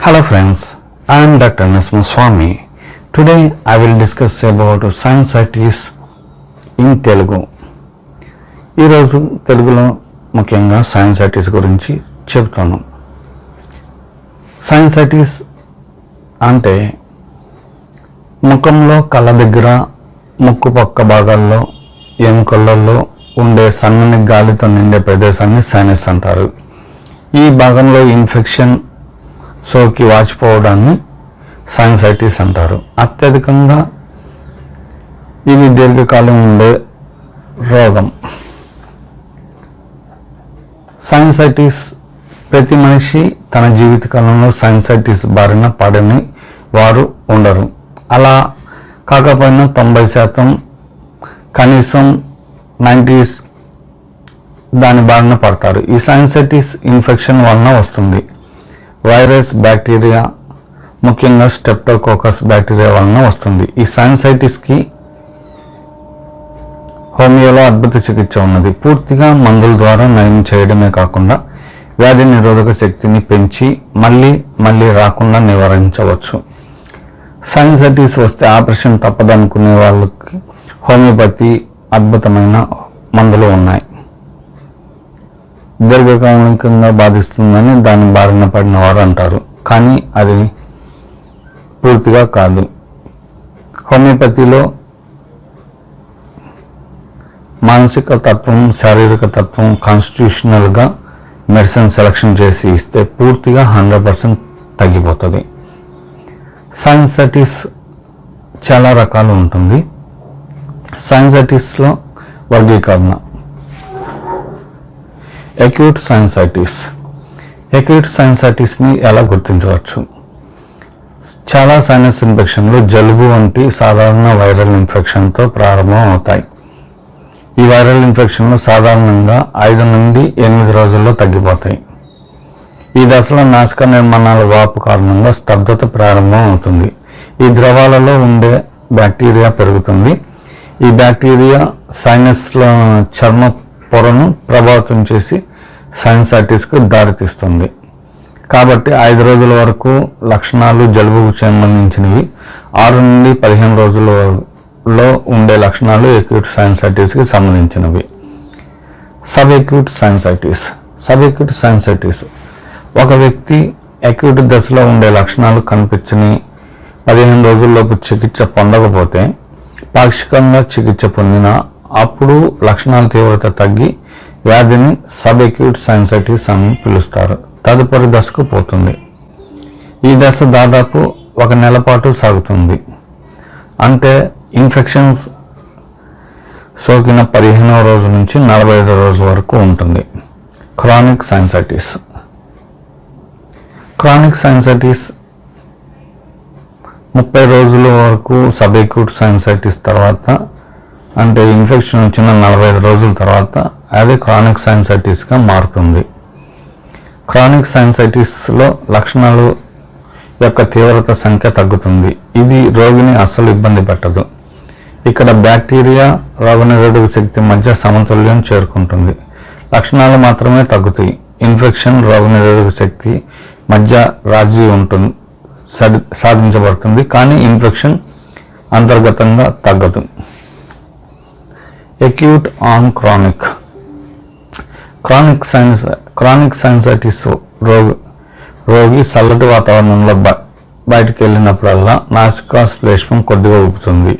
Hello friends, I am Dr. Nasma Swami. Today I will discuss about scienceitis in Telugu. ఈరోజు తెలుగులో ముఖ్యంగా science sinusitis గురించి చెబుతాను sinusitis అంటే ముఖంలో కళ్ళ దగ్గర ముక్కు పక్క భాగాల్లో ఎముకలలో ఉండే సన్నని గాలితో నిండే ప్రదేశాన్ని సైనస్ అంటారు ఈ భాగంలో ఇన్ఫెక్షన్ సోకి వాచిపోవడాన్ని సైన్సైటిస్ అంటారు. అత్యధికంగా ఇది దీర్ఘకాలం ఉండే రోగం. సైన్సైటిస్ ప్రతి మనిషి తన జీవితకాలంలో సైన్సైటిస్ బారిన పడని వారు ఉండరు. అలా కాకపోయినా తొంభై శాతం కనీసం నైంటీస్ దాని బారిన పడతారు. ఈ సైన్సైటిస్ ఇన్ఫెక్షన్ వలన వస్తుంది. వైరస్ బ్యాక్టీరియా ముఖ్యంగా స్టెప్టోకోకస్ బ్యాక్టీరియా వలన వస్తుంది. ఈ సైన్సైటిస్కి హోమియోలో అద్భుత చికిత్స ఉన్నది. పూర్తిగా మందుల ద్వారా నయం చేయడమే కాకుండా వ్యాధి నిరోధక శక్తిని పెంచి మళ్ళీ మళ్ళీ రాకుండా నివారించవచ్చు. సైన్సైటిస్ వస్తే ఆపరేషన్ తప్పదనుకునే వాళ్ళకి హోమియోపతి అద్భుతమైన మందులు ఉన్నాయి. దీర్ఘకాలికంగా బాధిస్తుందని దాని బారిన పడిన వారు అంటారు. కానీ అది పూర్తిగా కాదు. హోమియోపతిలో మానసిక తత్వం శారీరక తత్వం కాన్స్టిట్యూషనల్గా మెడిసిన్ సెలక్షన్ చేసి ఇస్తే పూర్తిగా హండ్రెడ్ పర్సెంట్ తగ్గిపోతుంది. సైన్సైటిస్ చాలా రకాలు ఉంటుంది. సైన్సైటిస్లో వర్గీకరణ. అక్యూట్ సైన్సైటిస్ అక్యూట్ సైన్సైటిస్ని ఎలా గుర్తించవచ్చు? చాలా సైనస్ ఇన్ఫెక్షన్లు జలుబు వంటి సాధారణ వైరల్ ఇన్ఫెక్షన్తో ప్రారంభం అవుతాయి. ఈ వైరల్ ఇన్ఫెక్షన్లు సాధారణంగా ఐదు నుండి ఎనిమిది రోజుల్లో తగ్గిపోతాయి. ఈ దశలో నాసిక నిర్మాణాల వాపు కారణంగా స్తబ్దత ప్రారంభం అవుతుంది. ఈ ద్రవాలలో ఉండే బ్యాక్టీరియా పెరుగుతుంది. ఈ బ్యాక్టీరియా సైనస్లో చర్మ పొరను ప్రభావితం చేసి సైన్సైటిస్కు దారితీస్తుంది. కాబట్టి ఐదు రోజుల వరకు లక్షణాలు జలుబుకు సంబంధించినవి ఆరు నుండి పదిహేను రోజులలో ఉండే లక్షణాలు ఎక్యూట్ సైన్సైటిస్కి సంబంధించినవి. Sub acute sinusitis sub acute sinusitis ఒక వ్యక్తి ఎక్యూట్ దశలో ఉండే లక్షణాలు కనిపించని పదిహేను రోజుల్లోపు చికిత్స పొందకపోతే పాక్షికంగా చికిత్స పొందిన అప్పుడు లక్షణాల తీవ్రత తగ్గి వ్యాధిని సబ్ ఎక్యూట్ సైన్సైటిస్ అని పిలుస్తారు. తదుపరి దశకు పోతుంది. ఈ దశ దాదాపు ఒక నెల పాటు సాగుతుంది. అంటే ఇన్ఫెక్షన్స్ సోకిన పదిహేనవ రోజు నుంచి నలభై ఐదు రోజుల వరకు ఉంటుంది. క్రానిక్ సైన్సైటిస్ క్రానిక్ సైన్సైటిస్ ముప్పై రోజుల వరకు సబ్ అక్యూట్ సైన్సైటిస్ తర్వాత అంటే ఇన్ఫెక్షన్ వచ్చిన నలభై ఐదు రోజుల తర్వాత అది క్రానిక్ సైన్సైటిస్గా మారుతుంది. క్రానిక్ సైన్సైటిస్లో లక్షణాలు యొక్క తీవ్రత సంఖ్య తగ్గుతుంది. ఇది రోగిని అస్సలు ఇబ్బంది పెట్టదు. ఇక్కడ బ్యాక్టీరియా రోగనిరోధక శక్తి మధ్య సమతుల్యం చేరుకుంటుంది. లక్షణాలు మాత్రమే తగ్గుతాయి. ఇన్ఫెక్షన్ రోగనిరోధక శక్తి మధ్య రాజీ ఉంటుంది సాధించబడుతుంది. కానీ ఇన్ఫెక్షన్ అంతర్గతంగా తగ్గదు. Acute on chronic chronic sinus chronic sinusitis రోగి రోగి చల్లటి వాతావరణంలో బ బయటికి వెళ్ళినప్పుడల్లా నాసికా శ్లేష్మం కొద్దిగా ఊపుతుంది.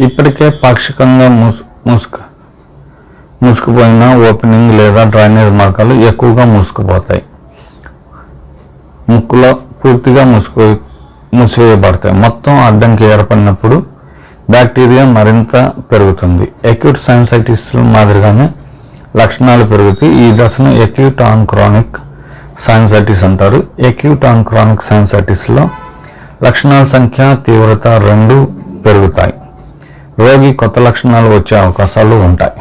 ఇప్పటికే పాక్షికంగా మూసు మూసుకు మూసుకుపోయిన ఓపెనింగ్ లేదా డ్రైనేజ్ మార్గాలు ఎక్కువగా మూసుకుపోతాయి. ముక్కులో పూర్తిగా మూసుకు మూసివేయబడతాయి. మొత్తం అడ్డంకి ఏర్పడినప్పుడు బ్యాక్టీరియా మరింత పెరుగుతుంది. అక్యూట్ సైన్సైటిస్ మాదిరిగానే లక్షణాలు పెరుగుతాయి ఈ దశను ఎక్యూట్ ఆన్ క్రానిక్ సైన్సైటిస్ అంటారు. ఎక్యూట్ ఆన్ క్రానిక్ సైన్సైటిస్లో లక్షణాల సంఖ్య తీవ్రత రెండు పెరుగుతాయి. రోగి కొత్త లక్షణాలు వచ్చే అవకాశాలు ఉంటాయి.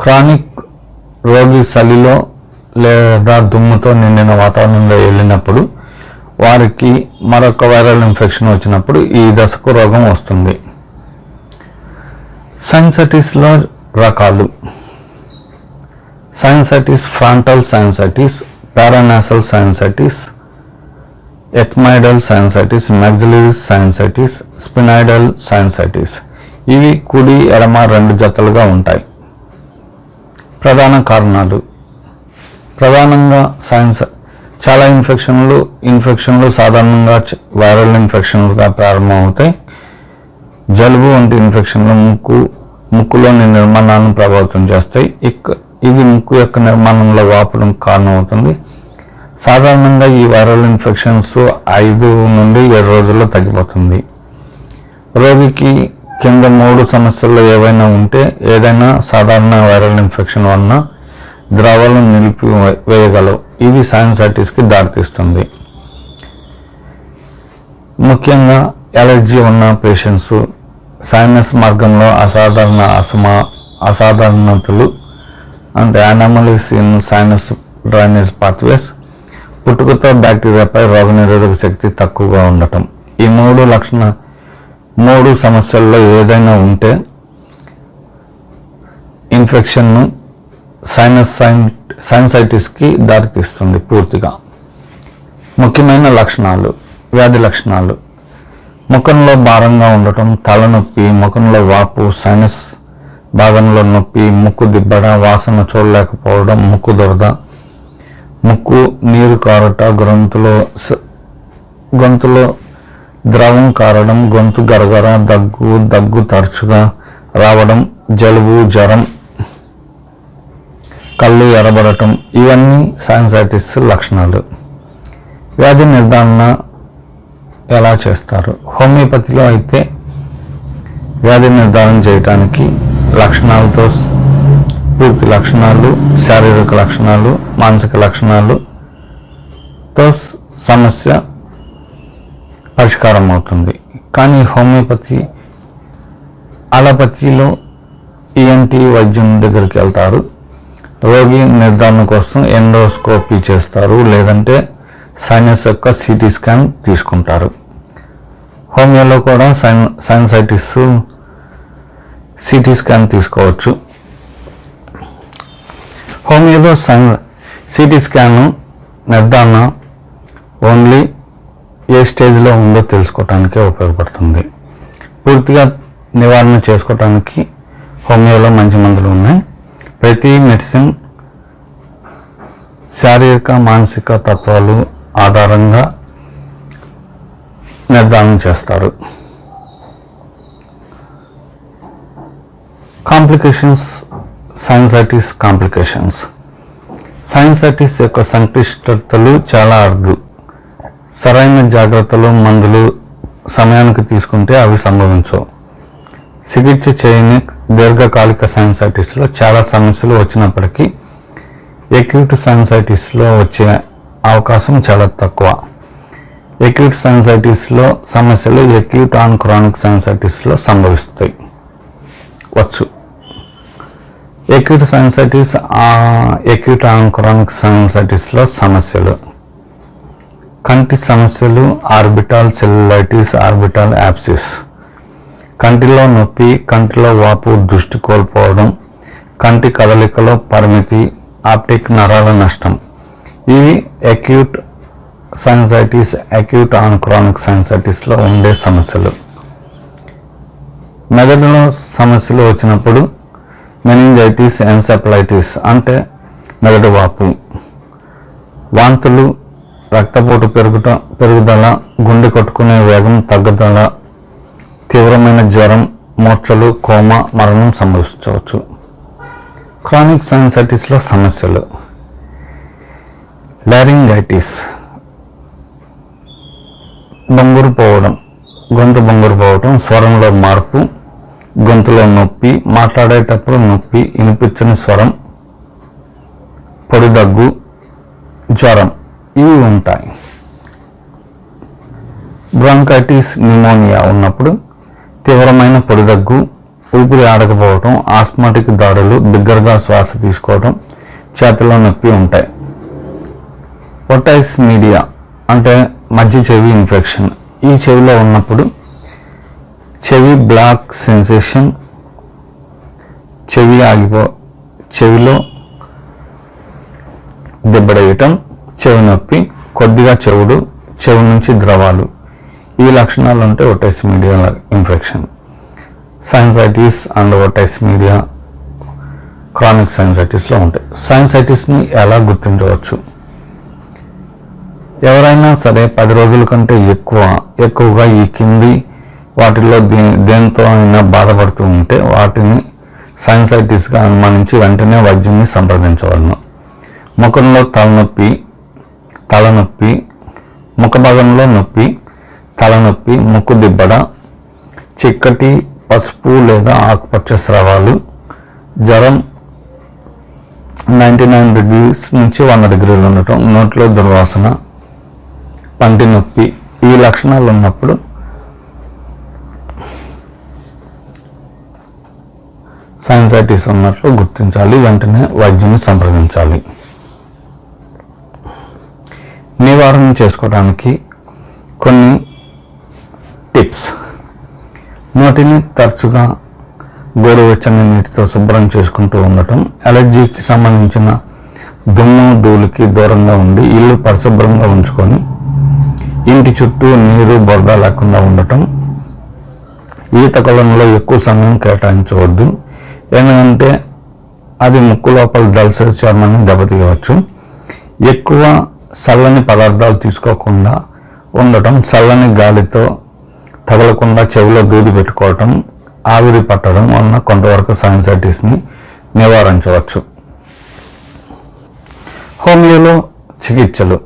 క్రానిక్ రోగి చలిలో లేదా దుమ్ముతో నిండిన వాతావరణంలో వెళ్ళినప్పుడు వారికి మరొక వైరల్ ఇన్ఫెక్షన్ వచ్చినప్పుడు ఈ దశకు రోగం వస్తుంది. సైన్సటిస్లో రకాలు. Sinusitis frontal sinusitis paranasal sinusitis ethmoidal sinusitis maxillary sinusitis sphenoidal sinusitis ఇవి కుడి ఎడమ రెండు జతలుగా ఉంటాయి. ప్రధాన కారణాలు. ప్రధానంగా సైన్స్ చాలా ఇన్ఫెక్షన్లు ఇన్ఫెక్షన్లు సాధారణంగా వైరల్ ఇన్ఫెక్షన్లుగా ప్రారంభమవుతాయి. జలుబు వంటి ఇన్ఫెక్షన్లు ముక్కు ముక్కులోని నిర్మాణాలను ప్రభావితం చేస్తాయి. ఇక ఇది ముక్కు యొక్క నిర్మాణంలో వాపడం కారణమవుతుంది. సాధారణంగా ఈ వైరల్ ఇన్ఫెక్షన్స్ ఐదు నుండి ఏడు రోజుల్లో తగ్గిపోతుంది. రోగికి కింద మూడు సమస్యల్లో ఏవైనా ఉంటే ఏదైనా సాధారణ వైరల్ ఇన్ఫెక్షన్ వలన ద్రవాలను నిలిపి వేయగలవు. ఇది సైన్సైటిస్కి దారితీస్తుంది. ముఖ్యంగా ఎలర్జీ ఉన్న పేషెంట్స్ సైనస్ మార్గంలో అసాధారణ అసమా అసాధారణతలు అంటే anomalies in sinus drainage pathways పుట్టుకతో బ్యాక్టీరియాపై రోగనిరోధక శక్తి తక్కువగా ఉండటం. ఈ మూడు లక్షణ మూడు సమస్యల్లో ఏదైనా ఉంటే ఇన్ఫెక్షన్ను సైనస్ సైన్సైటిస్కి దారితీస్తుంది పూర్తిగా. ముఖ్యమైన లక్షణాలు వ్యాధి లక్షణాలు. ముఖంలో భారంగా ఉండటం తలనొప్పి ముఖంలో వాపు సైనస్ భాగంలో నొప్పి ముక్కు దిబ్బడ వాసన చూడలేకపోవడం ముక్కు దురద ముక్కు నీరు కారట గొంతులో స- గొంతులో ద్రవం కారడం గొంతు గరగర దగ్గు దగ్గు తరచుగా రావడం జలుబు జ్వరం కళ్ళు ఎరబడటం ఇవన్నీ సైన్సైటిస్ లక్షణాలు. వ్యాధి నిర్ధారణ ఎలా చేస్తారు? హోమియోపతిలో అయితే వ్యాధి నిర్ధారణ చేయటానికి లక్షణాలతో పూర్తి లక్షణాలు శారీరక లక్షణాలు మానసిక లక్షణాలుతో సమస్య పరిష్కారం అవుతుంది కానీ హోమియోపతి అలపతిలో ఈఎన్టీ వైద్యం దగ్గరికి వెళ్తారు. రోగి నిర్ధారణ కోసం ఎండోస్కోపీ చేస్తారు. లేదంటే సైనస్ యొక్క సిటీ స్కాన్ తీసుకుంటారు. హోమియోలో కూడా సైన్ సైన్సైటిస్ సిటీ స్కాన్ తీసుకోవచ్చు. హోమియోలో సన్ సిటీ స్కాన్ నిర్ధారణ ఓన్లీ ఏ స్టేజ్లో ఉందో తెలుసుకోవటానికే ఉపయోగపడుతుంది. పూర్తిగా నివారణ చేసుకోవటానికి హోమియోలో మంచి మందులు ఉన్నాయి. ప్రతి మెడిసిన్ శారీరక మానసిక తత్వాలు ఆధారంగా నిర్ధారణ చేస్తారు. Complications sinusitis complications. సైన్సైటిస్ యొక్క సంక్లిష్టతలు చాలా అరుదు. సరైన జాగ్రత్తలు మందులు సమయానికి తీసుకుంటే అవి సంభవించవు. చికిత్స చేయని దీర్ఘకాలిక సైన్సైటిస్లో చాలా సమస్యలు వచ్చినప్పటికీ ఎక్యూట్ సైన్సైటిస్లో వచ్చే అవకాశం చాలా తక్కువ. ఎక్యూట్ సైన్సైటిస్లో సమస్యలు ఎక్యూట్ ఆన్ క్రానిక్ సైన్సైటిస్లో సంభవిస్తాయి. వచ్చు. Acute sinusitis acute on chronic సైన్సైటిస్లో సమస్యలు. కంటి సమస్యలు ఆర్బిటాల్ సెల్యులైటిస్ ఆర్బిటాల్ యాప్సిస్. కంటిలో నొప్పి కంటిలో వాపు దృష్టి కోల్పోవడం కంటి కదలికలో పరిమితి ఆప్టిక్ నరాల నష్టం. ఇవి acute sinusitis acute on chronic సైన్సైటిస్లో ఉండే సమస్యలు. మెదడులో సమస్యలు వచ్చినప్పుడు మెనింజైటిస్ ఎన్సెఫలైటిస్ అంటే మెదడు వాపు. వాంతులు రక్తపోటు పెరుగుట పెరుగుదల గుండె కొట్టుకునే వేగం తగ్గుదల తీవ్రమైన జ్వరం మూర్ఛలు కోమ మరణం సంభవించవచ్చు. క్రానిక్ సైన్సైటిస్లో సమస్యలు. లారింగైటిస్. బొంగురు పోవడం గొంతు బొంగురు పోవడం స్వరంలో మార్పు గొంతులో నొప్పి మాట్లాడేటప్పుడు నొప్పి వినిపించని స్వరం పొడిదగ్గు జ్వరం ఇవి ఉంటాయి. బ్రాంకైటిస్ న్యూమోనియా ఉన్నప్పుడు తీవ్రమైన పొడిదగ్గు ఊపిరి ఆడకపోవటం ఆస్మాటిక్ దాడులు బిగ్గరగా శ్వాస తీసుకోవడం చేతిలో నొప్పి ఉంటాయి. ఒటైస్ మీడియా అంటే మధ్య చెవి ఇన్ఫెక్షన్. ఈ చెవిలో ఉన్నప్పుడు చెవి బ్లాక్ సెన్సేషన్ చెవి ఆగిపో చెవిలో దెబ్బడేయటం చెవి నొప్పి కొద్దిగా చెవుడు చెవి నుంచి ద్రవాలు. ఈ లక్షణాలు ఉంటే otitis media infection. Sinusitis and otitis media chronic సైన్సైటిస్లో ఉంటాయి. సైన్సైటిస్ని ఎలా గుర్తించవచ్చు? ఎవరైనా సరే పది రోజుల కంటే ఎక్కువ ఎక్కువగా ఈ కింది వాటిల్లో దే దేంతో అయినా బాధపడుతూ ఉంటే వాటిని సైన్సైటిస్గా అనుమానించి వెంటనే వైద్యుని సంప్రదించవలను. ముఖంలో తలనొప్పి తలనొప్పి ముఖ భాగంలో నొప్పి తలనొప్పి ముక్కు దిబ్బడ చిక్కటి పసుపు లేదా ఆకుపచ్చ స్రవాలు జ్వరం నైంటీ నైన్ డిగ్రీస్ నుంచి వంద డిగ్రీలు ఉండటం నోట్లో దుర్వాసన పంటి నొప్పి ఈ లక్షణాలు ఉన్నప్పుడు సైన్సైటిస్ ఉన్నట్లు గుర్తించాలి వెంటనే వైద్యుని సంప్రదించాలి. నివారణ చేసుకోవడానికి కొన్ని టిప్స్. నోటిని తరచుగా గోరువెచ్చని నీటితో శుభ్రం చేసుకుంటూ ఉండటం అలర్జీకి సంబంధించిన దుమ్ము ధూళికి దూరంగా ఉండి ఇల్లు పరిశుభ్రంగా ఉంచుకొని ఇంటి చుట్టూ నీరు బొరద లేకుండా ఉండటం ఈత కొలంలో ఎక్కువ సమయం కేటాయించవద్దు. ఎందుకంటే అది ముక్కు లోపల దళసరి చర్మాన్ని దెబ్బతీయవచ్చు. ఎక్కువ చల్లని పదార్థాలు తీసుకోకుండా ఉండటం చల్లని గాలితో తగలకుండా చెవిలో దూది పెట్టుకోవటం ఆవిరి పట్టడం వలన కొంతవరకు సైన్సైటిస్ని నివారించవచ్చు. హోమియోలో చికిత్సలు.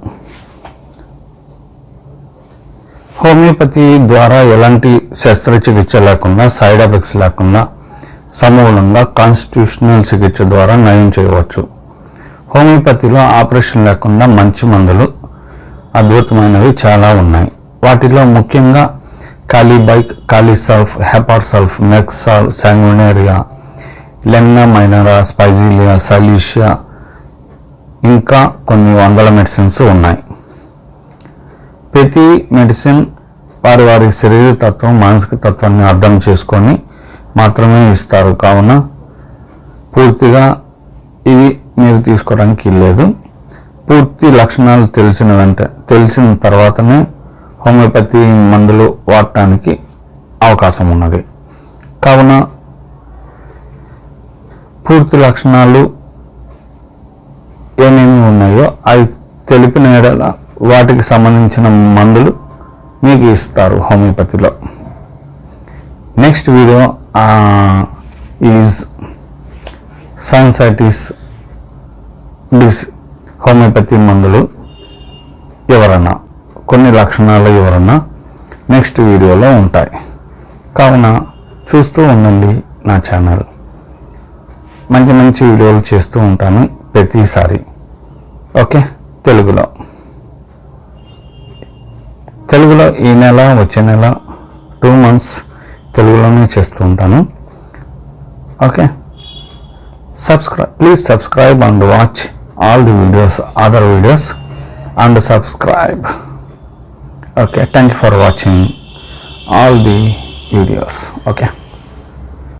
హోమియోపతి ద్వారా ఎలాంటి శస్త్రచికిత్స లేకుండా సైడ్ ఎఫెక్ట్స్ లేకుండా సమూలంగా కాన్స్టిట్యూషనల్ చికిత్స ద్వారా నయం చేయవచ్చు. హోమియోపతిలో ఆపరేషన్ లేకుండా మంచి మందులు అద్భుతమైనవి చాలా ఉన్నాయి. వాటిలో ముఖ్యంగా కాలీబైక్ కాలీసల్ఫ్ హెపార్సల్ఫ్ మెక్సాల్ శాంగ్యునేరియా లెన్నా మైనరా స్పైజీలియా సలీషియా ఇంకా కొన్ని వందల మెడిసిన్స్ ఉన్నాయి. ప్రతి మెడిసిన్ వారి వారి శరీర తత్వం మానసిక తత్వాన్ని అర్థం చేసుకొని మాత్రమే ఇస్తారు. కావున పూర్తిగా ఇవి మీరు తీసుకోవడానికి లేదు. పూర్తి లక్షణాలు తెలిసిన వెంట తెలిసిన తర్వాతనే హోమియోపతి మందులు వాడటానికి అవకాశం ఉన్నది. కావున పూర్తి లక్షణాలు ఏమేమి ఉన్నాయో అవి తెలిపిన ఎడల వాటికి సంబంధించిన మందులు మీకు ఇస్తారు హోమియోపతిలో. Next video is sinusitis this homeopathy మందులు ఎవరన్నా కొన్ని లక్షణాలు ఎవరన్నా నెక్స్ట్ వీడియోలో ఉంటాయి. కావున చూస్తూ ఉండండి నా ఛానల్ మంచి మంచి వీడియోలు చేస్తూ ఉంటాను ప్రతిసారి. ఓకే? తెలుగులో. తెలుగులో ఈ నెల వచ్చే నెల టూ మంత్స్ తెలుగులోనే చేస్తూ ఉంటాను. Okay? Subscribe please subscribe and watch all the videos other videos and subscribe okay thank you for watching all the videos okay